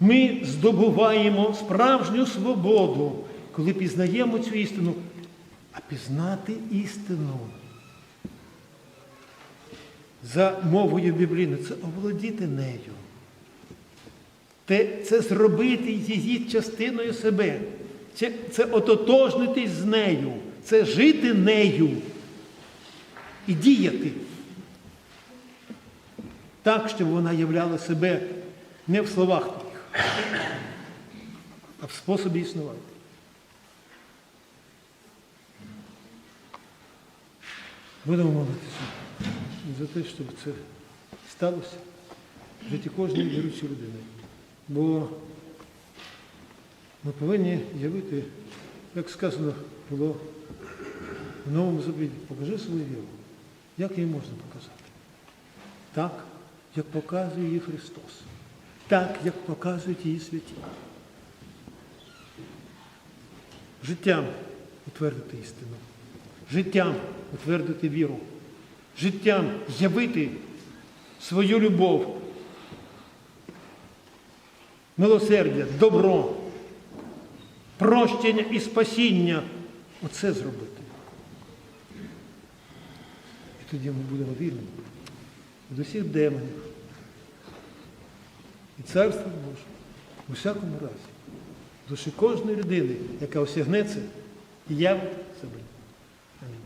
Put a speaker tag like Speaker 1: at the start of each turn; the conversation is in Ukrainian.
Speaker 1: Ми здобуваємо справжню свободу, коли пізнаємо цю істину, а пізнати істину. За мовою біблійною це оволодіти нею. Це зробити її частиною себе. Це, це ототожнитись з нею, це жити нею і діяти. Так, щоб вона являла себе не в словах а в способі існування. Будемо молитися за те, щоб це сталося в житті кожної віруючої людини. Бо ми повинні явити, як сказано було в новому заповіді, покажи свою віру. Як її можна показати? Так, як показує її Христос. Так, як показують її святі. Життям утвердити істину. Життям утвердити віру. Життям явити свою любов, милосердя, добро, прощення і спасіння. Оце зробити. І тоді ми будемо вільні від усіх демонів і царство Боже. У всякому разі. в Душі кожної людини, яка осягнеться, і явить себе. Амінь.